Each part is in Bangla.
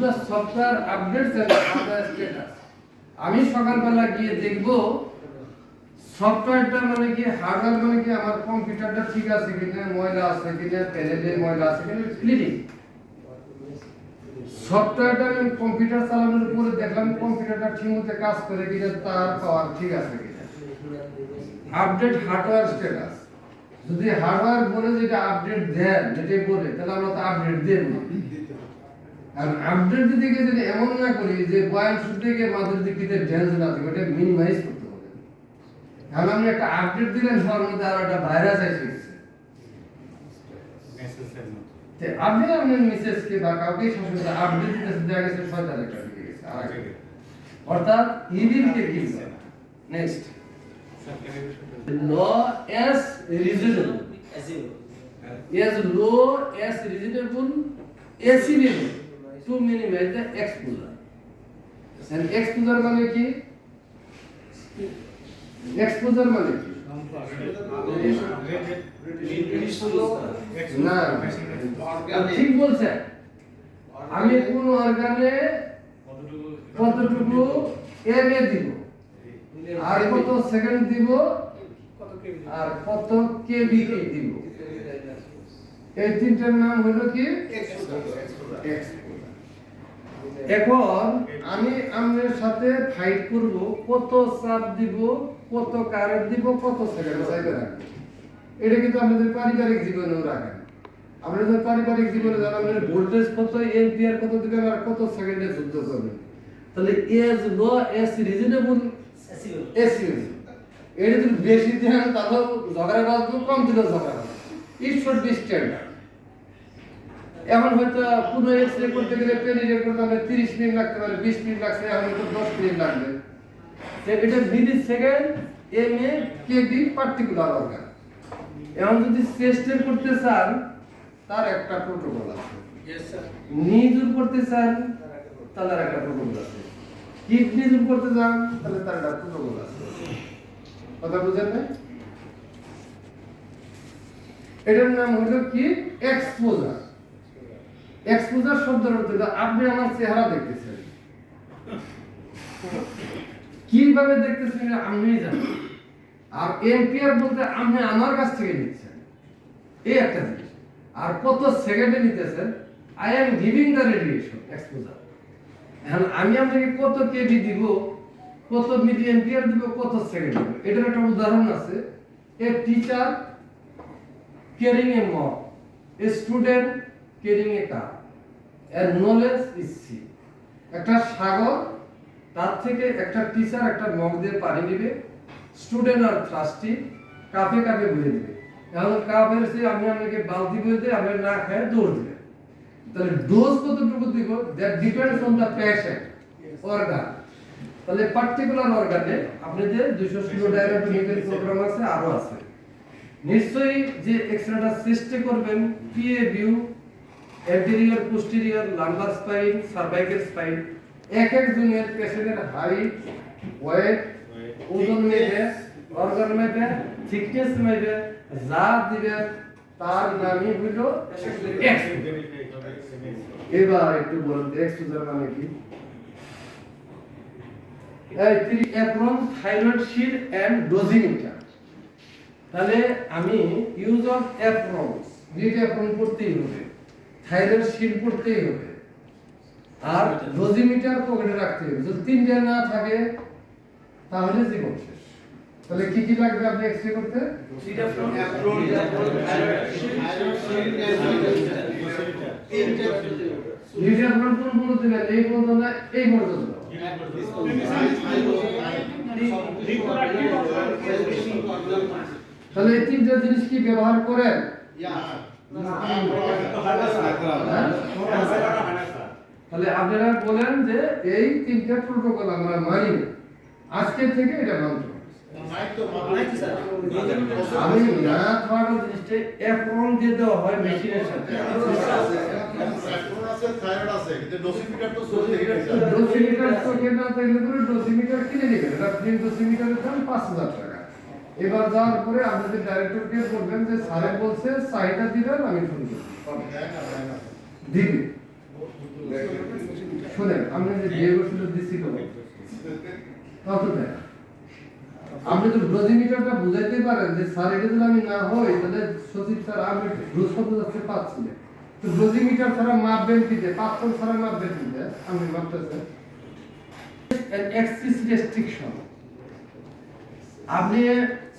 the software updates and other status আমি সকালবেলা গিয়ে দেখব সফটওয়্যারটা মানে কি হার্ডওয়্যার মানে কি, আমার কম্পিউটারটা ঠিক আছে কিনা, ময়লা আছে কিনা প্যানেলে ময়লা আছে কিনা ক্লিনিং সফটওয়্যারটা আমি কম্পিউটার চালানোর পরে দেখলাম কম্পিউটারটা ঠিকমতো কাজ করে কিনা, তার পাওয়ার ঠিক আছে কিনা। আপডেট হার্ডওয়্যার স্ট্যাটাস যদি হার্ডওয়্যার বলে যেটা আপডেট দেন যেটা বলে, তাহলে আমরা তো আপডেট দেব না। আর আপডেট দিতে গিয়ে যদি এমন না করি যে বয়ান শুনতে গিয়ে মাঝের দিকে ড্যান্স না থাকে ওটা মিনিমাইজ করতে হবে। এখন আপনি একটা আপডেট দিলেন সবার মধ্যে আর একটা ভাইরাস এসে গেছে। তে আপনি আপনার মিসেসকে বা কাউকে শাশুড়ি আপডেট দিতেছে দেখা গেছে শয়তান একটা ঢুকে গেছে আর একটা। অর্থাৎ ইভিলকে কিনবে। Next low as reasonable as low as reasonable achievable to minimize the exposure and exposure মানে কি? Exposure মানে কি? না ঠিক বলছেন। আমি কোন অর্গানে কতটুকু এম এ দিব? আর কত সেকেন্ড দিব? আর কত কেবি দিব? এই তিনটার নাম হলো কি? এখন আমি আপনার সাথে ফাইট করব কত চাপ দিব কত কারেন্ট দিব কত সেকেন্ড চাইতে রাখব। এটা কিন্তু আপনাদের পারিবারিক জীবনেও রাখেন। আপনাদের পারিবারিক জীবনে যারা আপনার ভোল্টেজ কত এম্পিয়ার কত দিবেন আর কত সেকেন্ডে যুদ্ধ করবেন তাহলে as low as reasonable as এটা যদি বেশি দেন তাহলে ঝগড়া বাজবো কম দিলেও ঝগড়া বাজবো ইট শুড বি স্ট্যান্ডার্ড এখন হয়তো কোনো এক্স রে করতে গেলে পেন রে করতে হলে তিরিশ মিনিট লাগতে পারে বিশ মিনিট লাগছে এখন হয়তো দশ মিনিট লাগবে। এটা millisecond M A K B particular organ এখন যদি চেস্টের করতে চান তার একটা প্রোটোকল আছে। নিজুর করতে চান তাহলে একটা প্রোটোকল আছে। কিডনি জুর করতে চান তাহলে তার একটা প্রোটোকল আছে। কথা বুঝেন না এটার নাম হলো কি? এক্সপোজার এক্সপোজার শব্দের অর্থ আপনি আমার চেহারা দেখতেছেন। কীভাবে দেখতেছেন আপনি জানেন আর এম্পিয়ার বলতে আপনি আমার কাছ থেকে নিচ্ছেন। এই একটা জিনিস। আর কত সেকেন্ডে নিতেছেন I am giving the radiation exposure এখন আমি আপনাকে কত কেজি দিব, কত মিলি এম্পিয়ার দিব, কত সেকেন্ড দিব? এটার একটা উদাহরণ আছে। A teacher carrying a mug a student carrying a cup এর নলেজ ইজ সি একটা সাগর তার থেকে একটা টিচার একটা মগ দিয়ে পানি নেবে স্টুডেন্ট আর থ্রাস্টি কাপে কাপে বুঝে দেবে। এখন কাপের সে আমি আপনাকে বালতি বয়ে দিয়ে আপনি না খায় দৌড় দিবে তাহলে ডোজ কতটুকু দিব? That depends on the patient organ তাহলে পার্টিকুলার অর্গানে আপনি যে দুইশো ষোলো ডায়াবেটিক প্রোগ্রাম আছে আরও আছে। নিশ্চয়ই যে এক্সরেটা সৃষ্টি করবেন P A view anterior posterior lumbar spine cervical spine এক এক জনের পেশেন্টের হাইট ওয়েট ওজন মেপে অর্গান মেপে থিকনেস মেপে যা দিবে তার নামই হইল এবার একটু বলুন এক্সপোজার মানে কি? Apron thyroid sheet and dosimeter. তাহলে আমি ইউজ অফ অ্যাপ্রনস দুইটা অ্যাপ্রন করতেই হবে। থাইরয়েড করতেই হবে। আর ডোজিমিটার পকেটে রাখতে হবে। যদি তিনটা না থাকে তাহলে জীবন শেষ। তাহলে কি কি লাগবে আপনি এক্সরে করতে? দুইটা কোন কোন দিবেন? এই পর্যন্ত না এই পর্যন্ত? তাহলে এই তিনটা জিনিস কি ব্যবহার করেন? তাহলে আপনারা বলেন যে এই তিনটা প্রোটোকল আমরা মানি। আজকে থেকে এটা মানতে। আমি না চোখে না কিনে নেবেন ফ্রি ডোসিমিটারের পাঁচ হাজার টাকা এবার যাওয়ার পরে আপনাদের ডাইরেক্টরকে বলবেন যে স্যারে বলছে চাহিদা দিবেন, আমি শুনব দিবি। শোনেন আপনি যে বিয়ে করছিল দিচ্ছি তত দেয় আপনি তো বুঝাইতে পারেন যে স্যার এটা যদি আমি না হই, তাহলে সচিব স্যার আমি কত যাচ্ছে, পাচ্ছি তো ছাড়া মাপবেন ছাড়া মাপবেন আমি এক্সিস রেস্ট্রিকশন আপনি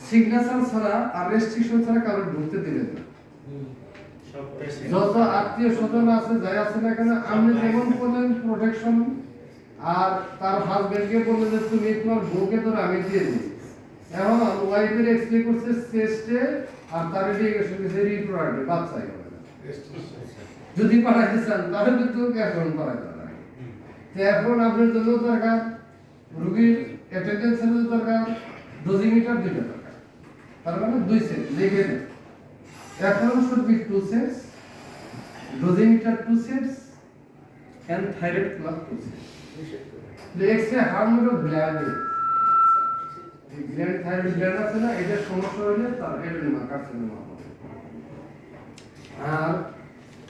সিগনেচার ছাড়া আর রেস্ট্রিকশন ছাড়া কারও ঢুকতে দিবেন না। যত আত্মীয় স্বজন আছে যাই আছে না কেন আপনি যেমন করলেন প্রোটেকশন আর তার হাজবেন্ডকে বললেন যে তুমি তোমার বউকে ধরে আমি দিয়ে দিই এখন ওয়াইফের এক্সপ্লে করছে চেস্টে আর তার ইরিগেশন করছে রিপ্রোডাক্টে বাচ্চাই হবে যদি পাঠাইতে চান তাহলে কিন্তু এখন পাঠাইতে। তো এখন আপনার জন্য দরকার রুগীর অ্যাটেন্ডেন্সের দরকার ডোজিমিটার দরকার। তার মানে দুই সেট লিখে sets dosimeter two sets and thyroid plug two sets the X-ray how much of gland is এই গ্ল্যান্ড থাইরয়েড গ্ল্যান্ড আছে না এটার সমস্যা হলে তার এডেনোমা কার্সিনোমা হবে আর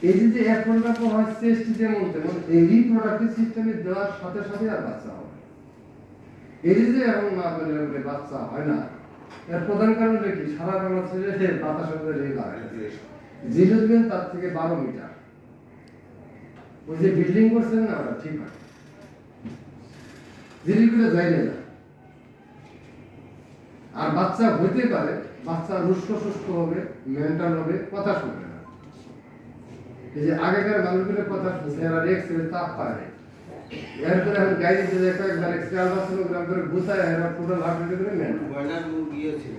এই যে যে অ্যাপ্রোনটা পর হয় চেস্ট যেমন তেমন, এই রিপ্রোডাক্টিভ সিস্টেমে দেওয়ার সাথে সাথে আর বাচ্চা হবে। এই যে এখন না বাচ্চা হয় না এর প্রধান কারণ কি? সারা বাংলাদেশে মধ্যে রেল তার থেকে বারো মিটার। ওই যে বিল্ডিং করছেন না ওটা ঠিক আছে। জিরিগুলো যাই না আর বাচ্চা হইতে পারে, বাচ্চা রুষ্ট সুস্থ হবে মেন্টাল হবে, কথা শুনবে না। এই যে আগেকার মানুষগুলো কথা শুনছে, এরা তাপ পায় এরপরে এখন গাড়ি যে কয়েকবার এক্সরে আলট্রাসোনোগ্রাম করে গুছায় এরা টোটাল হার্ট রেট করে মেন্টাল ব্রয়লার মুরগি আছে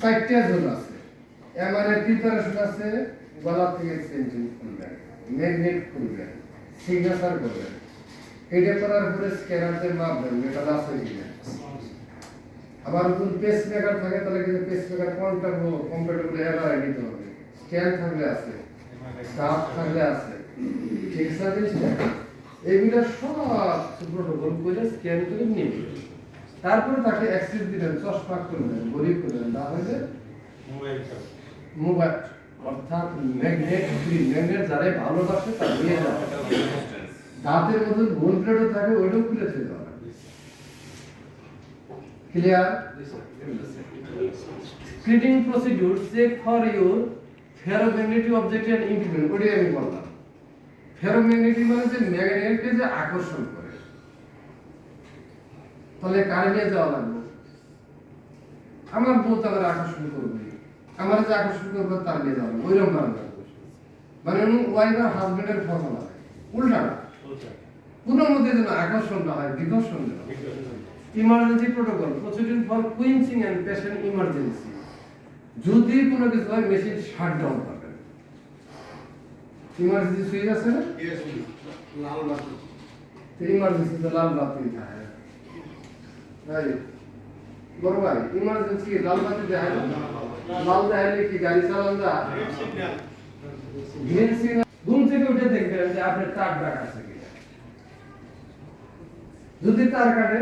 চারটে জোন এমআরআই প্রিপারেশন আছে গলা থেকে সেন্টিং খুলবেন ম্যাগনেট খুলবেন সিগনেচার করবেন এটা করার পরে স্ক্যানারতে মাপবেন মেটাল আছে কিনা আবার যদি পেস মেকার থাকে তাহলে কিন্তু পেস মেকার কোনটা কম্পিউটার এমআরআই নিতে হবে। স্ক্যান থাকলে আছে। কাপ থাকলে আছে। ঠিক আছে জিনিসটা এগুলো সব প্রোটোকল করে স্ক্যান করে নিয়ে তারপরে তাকে অ্যাক্সেস দিলেন চশমা করলেন গরিব করলেন না হলে মোবাইল অর্থাৎ ম্যাগনেট ম্যাগনেট যারা ভালোবাসে তার নিয়ে যাবে। দাঁতের মধ্যে গোল প্লেটও থাকে ওইটাও খুলে হবে। Clear screening procedure check for your ferromagnetic object and independent ওটাই আমি বললাম। ফেরোম্যাগনেটিক মানে যে ম্যাগনেটকে যে আকর্ষণ করে। তাহলে কারে নিয়ে যাওয়া লাগবে। আমার বউ তাদের আকর্ষণ করবে। আমার যে আকর্ষণ করবে তার নিয়ে যাওয়া লাগবে। ওইরকম ভাবে। মানে ওয়াইফ আর হাজবেন্ডের হয় উল্টাটা কোনো মধ্যে যেন আকর্ষণ না হয় বিকর্ষণ যেন emergency protocol procedure for quenching and patient emergency যদি কোনো কিছু হয় মেশিন শাট ডাউন করবেন ইমার্জেন্সি সুইচ আছে না? লাল বাতি। ইমার্জেন্সি তো লাল বাতি থাকে ভাই বড় ভাই ইমার্জেন্সি লাল বাতি দেয় লাল দেখাইলে কি গাড়ি চালান যা গ্রিন সিগন্যাল ঘুম থেকে উঠে দেখবেন যে আপনার তার ডাক আছে কিনা যদি তার কাটে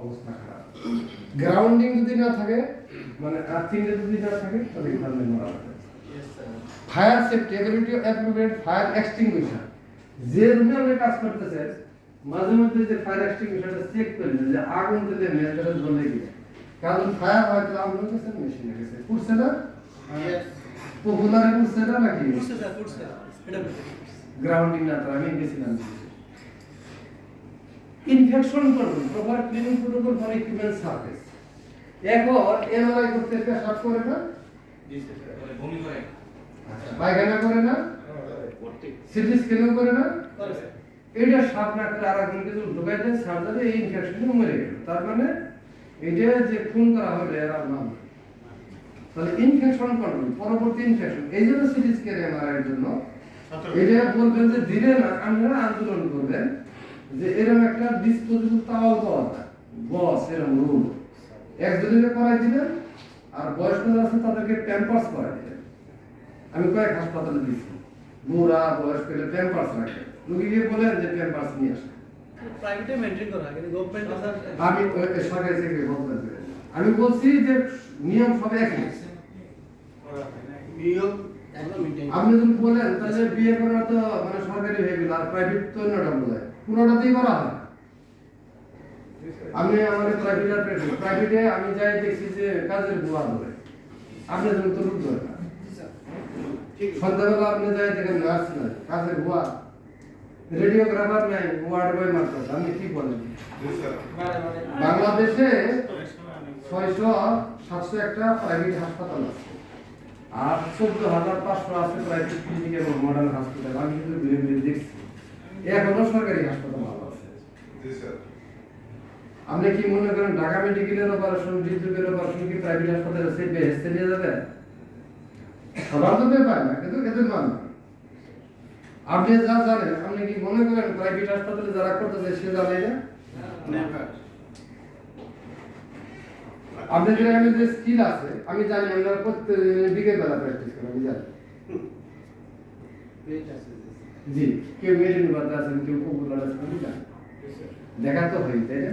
অবস্থা খারাপ। গ্রাউন্ডিং যদি না থাকে মানে আর্থিং যদি না থাকে তাহলে এখানে মারা fire safety ability appropriate fire extinguisher যে রুমে আপনি কাজ করতেছেন মাঝে মধ্যে যে ফায়ার এক্সটিংগুইশারটা চেক করবেন যে আগুন যদি জ্বলে গিয়ে। কারণ ফায়ার আগুন গেছে মেশিনে গেছে। পুড়ছে না? পপুলারে পুড়ছে না নাকি? গ্রাউন্ডিং না আমি গেছিলাম infection proper cleaning protocol for equipment service এখন এমআরআই করতে পেশাব করে না? পায়খানা করে না? সিটি স্ক্যানও করে না? এটা সাপ না করে আর একজন কিছু ঢুকাই দেন সার্জারি এই ইনফেকশন মরে গেল। তার মানে এটা যে খুন করা হবে এর নাম তাহলে ইনফেকশন কন্ট্রোল পরবর্তী ইনফেকশন এই জন্য সিটি স্ক্যান এর জন্য এটা বলবেন যে ধীরে না, আপনারা আন্দোলন করবেন যে এরকম একটা ডিসপোজেবল তাওয়াল পাওয়া বস এরকম রুল একজনকে করাই দিবেন আর বয়স্ক আছে তাদেরকে প্যাম্পার্স করাই দিবেন আমি কয়েক হাসপাতালে দিয়েছি। বুড়া বয়স্ক প্যাম্পার্স রাখে। রুগীকে বলেন যে প্যাম্পার্স নিয়ে আসে আমি সরকারি থেকে আমি বলছি যে নিয়ম সব একই নিয়ম আপনি যদি বলেন তাহলে বিয়ে করা তো মানে সরকারি হয়ে গেল আর প্রাইভেট তো অন্যটা বোঝায় কোনোটাতেই করা হয়। আমি আমার প্রাইভেট প্রাইভেটে আমি যাই দেখছি যে কাজের বুয়া ধরে। আপনি যেন তো রূপ ধরে সন্ধ্যাবেলা আপনি যাই দেখেন, নার্স নাই, কাজের বুয়া। রেডিওগ্রাফার নাই, ওয়ার্ড বয় মাত্র আপনি কি বলেন? বাংলাদেশে ছয়শো সাতশো একটা প্রাইভেট হাসপাতাল আছে। আর চোদ্দ হাজার পাঁচশো আছে প্রাইভেট ক্লিনিক এবং মডার্ন হাসপাতাল আমি কিন্তু দেখছি। এখনও সরকারি হাসপাতাল ভালো আছে। আপনি কি মনে করেন ঢাকা মেডিকেলের অপারেশন হৃদরোগের অপারেশন কি প্রাইভেট হাসপাতালে সে বেহেস্তে নিয়ে যাবে? সবার তো ব্যাপার না কিন্তু এদের মান আপনি যা জানেন আপনি কি মনে করেন প্রাইভেট হাসপাতালে যারা করতেছে সে জানে না? আপনাদের আমি যে স্কিল আছে আমি জানি আমরা প্রত্যেক বিকেল বেলা প্র্যাকটিস করি আমি জানি। জি কেউ মেরিন বাদে আছেন কেউ পপুলার আছেন আমি জানি। দেখা তো হয় তাই না?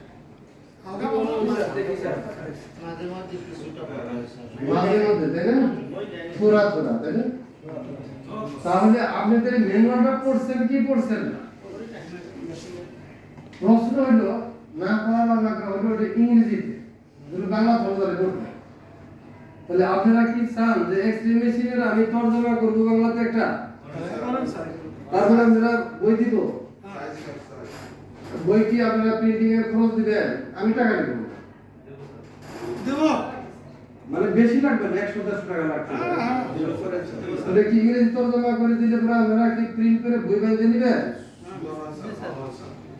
হয় না তাহলে আপনাদের পড়ছেন কি পড়ছেন প্রশ্ন না পড়া বা ইংরেজিতে বাংলা তরজালে করতে তাহলে আপনারা কি চান যে এক্সরে মেশিনের আমি তর্জমা করব বাংলাতে একটা তারপরে আপনারা বই দিব বই কি আপনারা প্রিন্টিং এর খরচ দিবেন আমি টাকা দিব। মানে বেশি লাগবে না একশো দেড়শো টাকা লাগবে। তাহলে কি ইংরেজি তর্জমা করে দিলে পরে আপনারা কি প্রিন্ট করে বই বাইতে নিবেন?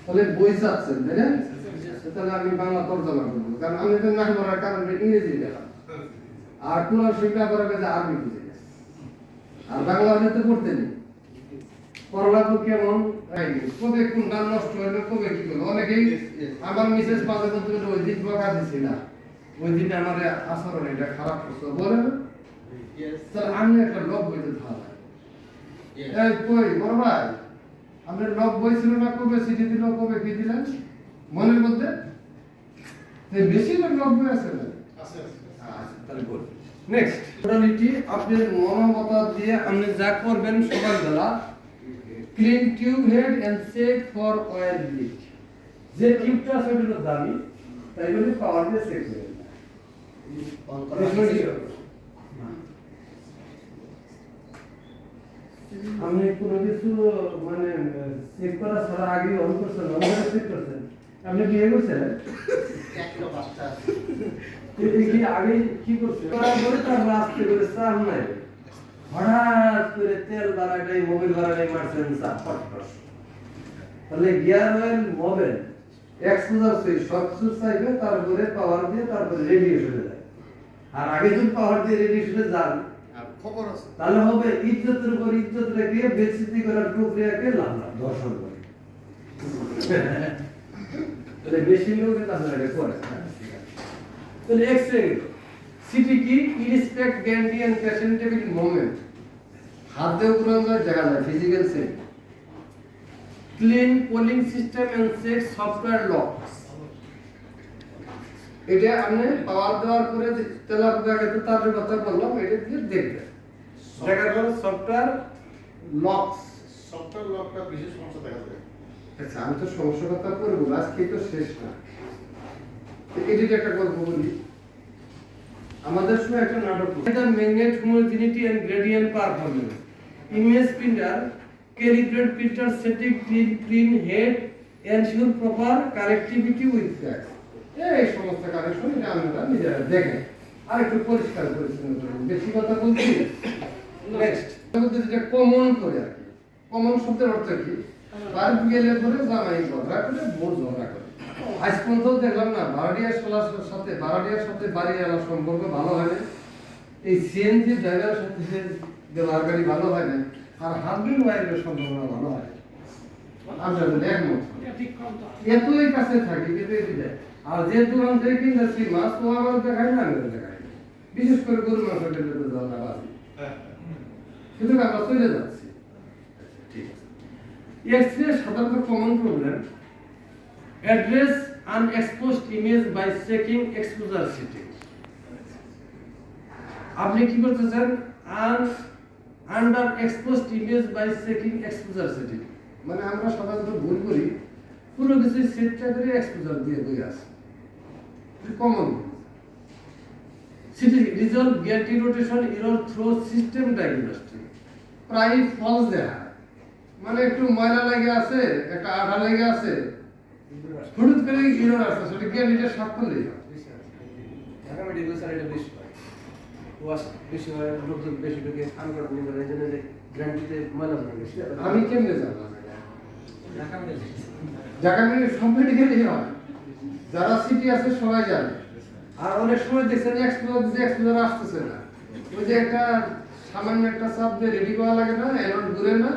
তাহলে বই চাচ্ছেন তাই না? তাহলে আমি বাংলা তর্জমা করব কারণ আমি তো না করার কারণে ইংরেজি লেখা। আর কোরআন শিক্ষা করার কাছে আরবি বুঝে আর বাংলা হলে তো পড়তে নেই করলা তো কেমন কবে কোনটা নষ্ট হইল কবে কি করল অনেকেই আমার মিসেস মাঝে মধ্যে ওই দিন বকা দিছি না। ওই দিন আমার আচরণ এটা খারাপ করছ। বলে আমি একটা লব বইতে ধারা এই কই বড় ভাই? আপনার লব বই ছিল না? কবে চিঠি দিল কবে কি দিলেন? মনের মধ্যে? বেশি লব বই আছে না? আচ্ছা, তাহলে বল নেক্সট আপনি মনোমত দিয়ে আপনি যা করবেন সকালবেলা clean tube head and check for oil leak যে টিউবটা আছে ওটা হলো দামি তাই বলে পাওয়ার দিয়ে চেক করবেন অন করা প্রশ্ন আছে। কি? আপনি কোনো কিছু মানে চেক করা ছাড়া আগে অন করছেন অন করে চেক করছেন আপনি বিয়ে করছেন এক কিলো পাঁচটা আছে। এই কি আগে কি করছে করার পরে তার রাস্তে করে চাপ নাই হঠাৎ করে তেল বাড়াটাই মোবিল বাড়াটাই মারছেন তাহলে gear oil mobil exposure switch সব সুইচ চাইবে তারপরে পাওয়ার দিয়ে তারপরে রেডিয়েশনে যায়। আর আগে যদি পাওয়ার দিয়ে রেডিয়েশনে যান খবর আছে। তাহলে হবে ইজ্জতের উপর ইজ্জত রেখে বেচিতি করার প্রক্রিয়াকে লাভ দর্শন করে। তাহলে বেশি লোক তাহলে করে। তাহলে এক্সরে সিটি কি? ইরেসপেক্ট গ্যারান্টি এন্ড পেশেন্টেবিলিটি মোমেন্ট হাত দিয়ে যায় জায়গা যায় physical safe clean polling system and check software lock এটা আপনি পাওয়ার দেওয়ার পরে তেলা পোকা গেছে তার কথা বললাম এটা দিয়ে দেখবেন। দেখার পরে সফটওয়্যার লকস সফটওয়্যার লকটা বেশি সমস্যা দেখা যায়। আচ্ছা আমি তো সমস্যার কথা করব না, আজকে তো শেষ না। তো এটির একটা গল্প বলি। আমাদের সময় একটা নাটক এটা magnet homogeneity and gradient performance image printer calibrate printer setting clean clean head ensure proper connectivity with fax এই সমস্ত কানেকশন এটা আমরা নিজেরা দেখেন আর একটু পরিষ্কার পরিচ্ছন্ন করুন বেশি কথা বলছি নেক্সট যেটা কমন করে আর কি। কমন শব্দের অর্থ কি? বাড়ি গেলে পরে জামাই ঝগড়া করে বোর ঝগড়া করে। আজ পর্যন্ত দেখলাম না ভাড়াটিয়ার শালার সাথে ভাড়াটিয়ার সাথে বাড়ি আলার সম্পর্ক ভালো হয় না এই সিএনজি ড্রাইভারের সাথে বেলার গাড়ি ভালো হয় না আর হাজবেন্ড ওয়াইফের সম্পর্ক ভালো হয় না। একমত এতই কাছে থাকি কিন্তু এটি দেয় আর যে দোকান থেকে কিনতেছি মাছ ও আমার দেখায় না দেখাই বিশেষ করে গরু মাংস খেলে তো জানা বাজি। কিন্তু আমরা চলে যাচ্ছি। ঠিক আছে। এক্সরে সাধারণত common problem address unexposed image by checking exposure setting আপনি কি করতেছেন? আন under exposed image by checking exposure setting মানে আমরা সাধারণত ভুল করি। পুরো কিছু সেটটা করে এক্সপোজার দিয়ে বই আসে common CT resolve gantry rotation error throw system diagnostic প্রায় ফলস দেখা মানে একটু ময়লা লেগে আছে একটা আঠা লেগে আছে। হঠাৎ করে এরর আসছে সেটা সাফ করলেই হয়? ঢাকা মেডিকেল স্যার এটা বেশি হয়। ওয়াশ বেশি হয় লোকজন বেশি ঢুকে করে এই জন্য যে গ্যারান্টিতে ময়লা ধরে গেছে। আমি কেমনে জানলাম ঢাকা মেডিকেল সব মেডিকেলই হয়। যারা সিটি আছে সবাই জানে। আর অনেক সময় দেখছেন এক্সপ্লোর যে এক্সপ্লোর আসতেছে না। ওই যে একটা সামান্য একটা চাপ দিয়ে রেডি করা লাগে না এমন ঘুরে না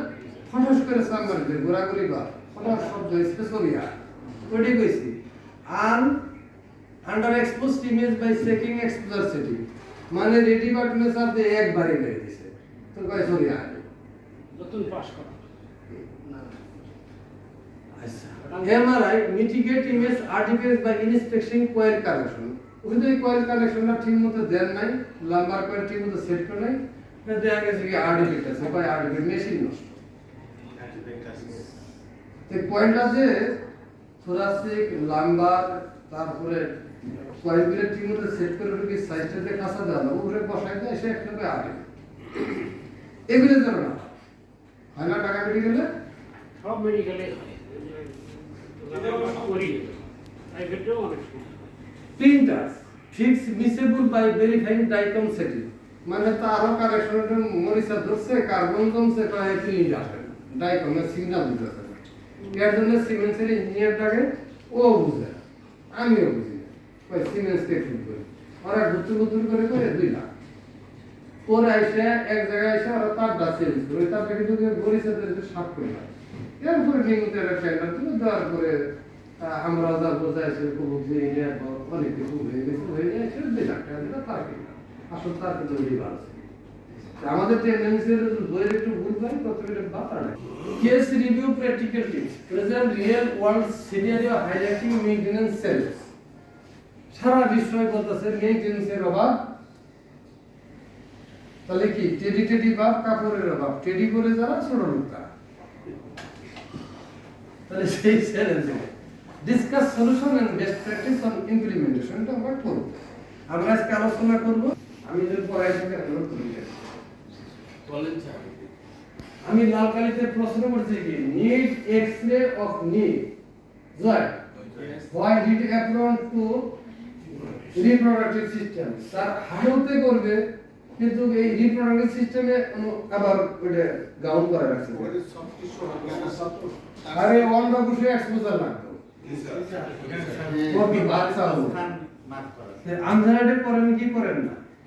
ফটাস করে চাপ মারি দেয় ঘোরাঘুরি কর। ফটাস শব্দ স্পেসরিয়া ওইটাই কইছি? আর under exposed image by checking exposure setting মানে রেডি বাটনে চাপ দিয়ে একবারই মেরে দিছে। তো কয় সরিয়া নতুন পাস করা। MRI mitigate image artifacts by inspection coil connection ওই কয়েল কানেকশনটা ঠিক মতো দেন নাই লাম্বার কয়েল ঠিক মতো সেট করে নাই না দেখা গেছে কি আর্টিফিট আছে। কয় আর্টিফিট মেশিন নষ্ট। তো কয়েলটা যে থোরাসিক লাম্বার তারপরে কয়েলগুলো ঠিক মতো সেট করে কি সাইজটাতে কাঁচা দেওয়া উপরে বসাই দেয় সে একটা করে আর্টিফিট এগুলো যেন না হয়। না টাকা গেলে সব মেডিকেলে ফিক্স মিসেবল বাই ভেরিফাইং ডাইকম সেটিং মানে তারও কারেকশনের মরিচা ধরছে কার্বন জমছে কয় প্রিন্ট আসে ডাইকমে সিগন্যাল দিতেছে। এর জন্য সিমেন্সের ইঞ্জিনিয়ারটাকে ও বুঝে। আমিও বুঝি। না সিমেন্সকে ঠিক করি? ওরা ঘুরতে ঘুরতে করে করে দুই লাখ। পরে আইসে এক জায়গায় এসে ওরা তারটা চেঞ্জ করে। তারটা কিন্তু ধরে সাফ করে না এরপরে নিয়মিত একটা টেন্ডার তুলে দেওয়ার পরে আমরা যা বোঝাই সে খুব যে অনেক কিছু হয়ে গেছে, হয়ে যায়, সে দুই লাখ টাকা দিলে তার কিনা আসল তার কিন্তু বাড়ছে আমাদের টেন্ডেন্সি বইয়ের একটু ভুল case review practical tips present real world scenario highlighting maintenance sales সারা বলতেছে মেইনটেনেন্সের অভাব। তাহলে কি? টেডি টেডি ভাব কাপড়ের অভাব। টেডি করে যারা, ছোট তাহলে সেই challenge discuss solution and best practice on আমরা করব। আমরা আজকে আলোচনা করব। আমি যদি পড়াই থেকে নোট করি। বলেন স্যার। আমি লাল কালিতে প্রশ্ন করছি কি? নিড এক্স-রে অফ নি জয়। Why did apron to reproductive system sir হাড়তে করবে কিন্তু এই রিপ্রোডাক্টিভ সিস্টেমে আবার ওটা গাউন করা রাখছে আরে অন্য বসে এক্সপোজার লাগতো আনজারাইডে করেন কি করেন না?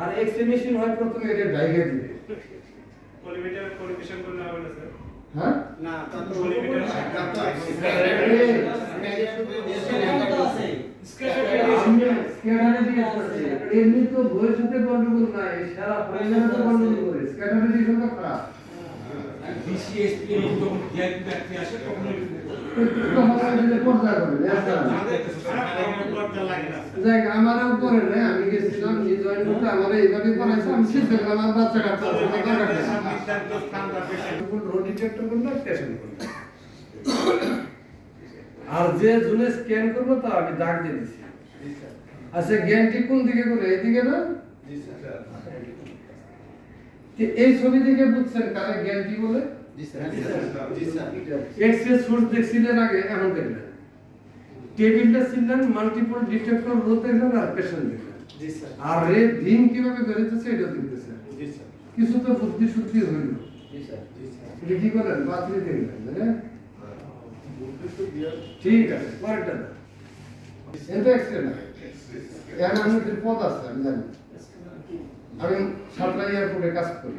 আর এক্সরে মেশিন হয় প্রথমে এটা ডাইগে দিবে করলে হবে না স্যার? হ্যাঁ? না তা তো কলিমিটার আমি স্ক্যানারে দিয়ে আসছি। এমনি তো বইয়ের সাথে গন্ডগোল নাই সারা গন্ডগোল করে। স্ক্যানারে দিয়ে সংখ্যা খারাপ বিসিএসপি এর গ্যাপ ব্যক্তি আসে তখন তো আমার আমি গেছিলাম জয়েন করতে আমার এইভাবে করাইছে আমি শিখতে আমার বাচ্চা কাচ্চা আর যে জুনে স্ক্যান করব তা আমি দাগ দিয়ে দিছি। আচ্ছা জ্ঞানটি কোন দিকে করে? এইদিকে না? এই ছবি থেকে বুঝছেন কারে জ্ঞানটি বলে? এক্সরে সোর্স দেখছিলেন আগে এখন দেখলেন। টেবিলটা ছিলেন মাল্টিপল ডিটেক্টর রো দেখলেন আর পেশেন্ট দেখলেন আর রে দিন কীভাবে বেরোতেছে এটা দেখতেছে কিছু তো বুদ্ধি শুদ্ধি হইল। এটা কি করেন বাতিল দেখলেন ঠিক আছে পরেরটা এটা এক্সরে না এখানে আমাদের পদ আছে আমি জানি। আমি সাতটা এয়ারপোর্টে কাজ করি।